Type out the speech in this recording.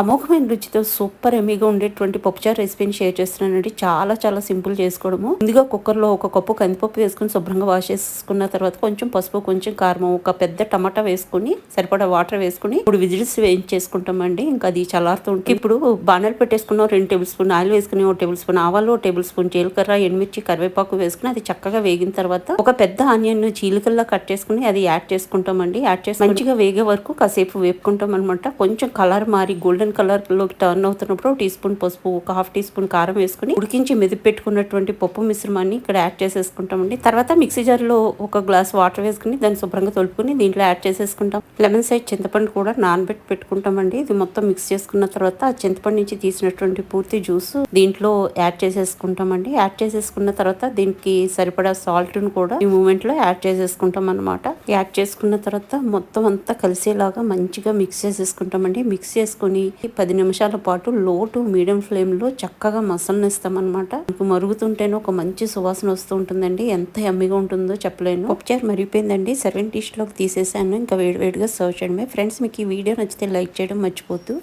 అమోఘమైన రుచితో సూపర్ ఎమీగా ఉండేటువంటి పప్పుచారు రెసిపీని షేర్ చేస్తున్నానండి. చాలా చాలా సింపుల్ చేసుకోవడము. ముందుగా కుక్కర్లో ఒక కప్పు కందిపప్పు వేసుకుని శుభ్రంగా వాష్ చేసుకున్న తర్వాత కొంచెం పసుపు కొంచెం కారం ఒక పెద్ద టమాటా వేసుకుని సరిపడా వాటర్ వేసుకుని ఇప్పుడు విజిల్స్ వేయించేసుకుంటామండి. ఇంకా అది చల్లారుతుంటే ఇప్పుడు బాణాలు పెట్టేసుకున్న రెండు టేబుల్ స్పూన్ ఆయిల్ వేసుకుని ఒక టేబుల్ స్పూన్ ఆవాలు ఒక టేబుల్ స్పూన్ జీలకర్ర ఎండుమిర్చి కరివేపాకు వేసుకుని అది చక్కగా వేగిన తర్వాత ఒక పెద్ద ఆనియన్ చీలికల్లా కట్ చేసుకుని అది యాడ్ చేసుకుంటామండి. యాడ్ చేసి మంచిగా వేగే వరకు కాసేపు వేపుకుంటాం అనమాట కొంచెం కలర్ మారి గోల్డెన్ గోల్డెన్ కలర్లోకి టర్న్ అవుతున్నప్పుడు టీ స్పూన్ పసుపు ఒక హాఫ్ టీ స్పూన్ కారం వేసుకుని ఉడికించి మెదిపి పెట్టుకున్నటువంటి పప్పు మిశ్రమాన్ని ఇక్కడ యాడ్ చేసేసుకుంటామండి. తర్వాత మిక్సీ జార్లో ఒక గ్లాస్ వాటర్ వేసుకుని దాన్ని శుభ్రంగా తొలుపుకుని దీంట్లో యాడ్ చేసేసుకుంటాం. లెమన్ సైజ్ చింతపండు కూడా నానబెట్టి పెట్టుకుంటామండి. ఇది మొత్తం మిక్స్ చేసుకున్న తర్వాత ఆ చింతపండు నుంచి తీసినటువంటి పూర్తి జ్యూస్ దీంట్లో యాడ్ చేసేసుకుంటామండి. యాడ్ చేసేసుకున్న తర్వాత దీనికి సరిపడా సాల్ట్ను కూడా ఈ మూమెంట్లో యాడ్ చేసేసుకుంటాం అనమాట యాడ్ చేసుకున్న తర్వాత మొత్తం అంతా కలిసేలాగా మంచిగా మిక్స్ చేసేసుకుంటామండి. మిక్స్ చేసుకుని పది నిమిషాల పాటు లో టు మీడియం ఫ్లేమ్లో చక్కగా మసలనిస్తామన్నమాట. మరుగుతుంటేనే ఒక మంచి సువాసన వస్తూ ఉంటుందండి. ఎంత ఎమ్మిగా ఉంటుందో చెప్పలేను. పప్పుచారు మరిగిపోయిందండి. సర్వెంట్ డిష్లోకి తీసేసాను. ఇంకా వేడివేడిగా సర్వ్ చేయడమే. ఫ్రెండ్స్ మీకు ఈ వీడియో నచ్చితే లైక్ చేయడం మర్చిపోద్దు